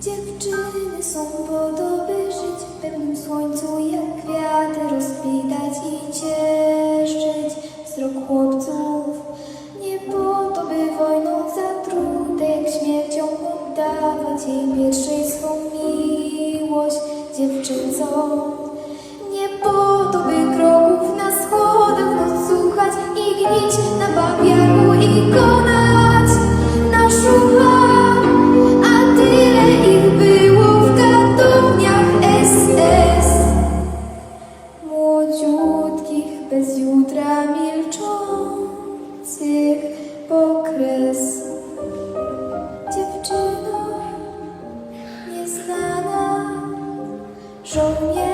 Dziewczyny są podoby żyć w pewnym słońcu, jak kwiaty rozkwitać i cieszyć wzrok chłopców. Nie po to, by wojną zatrute, jak śmiercią oddawać jej pierwszej swą miłość dziewczyncom. Nie po to, by kroków na schodach słuchać i gnić na babiaku i go. młodziutkich, bez jutra milczących pokres. Dziewczyno nieznana, żołnierz.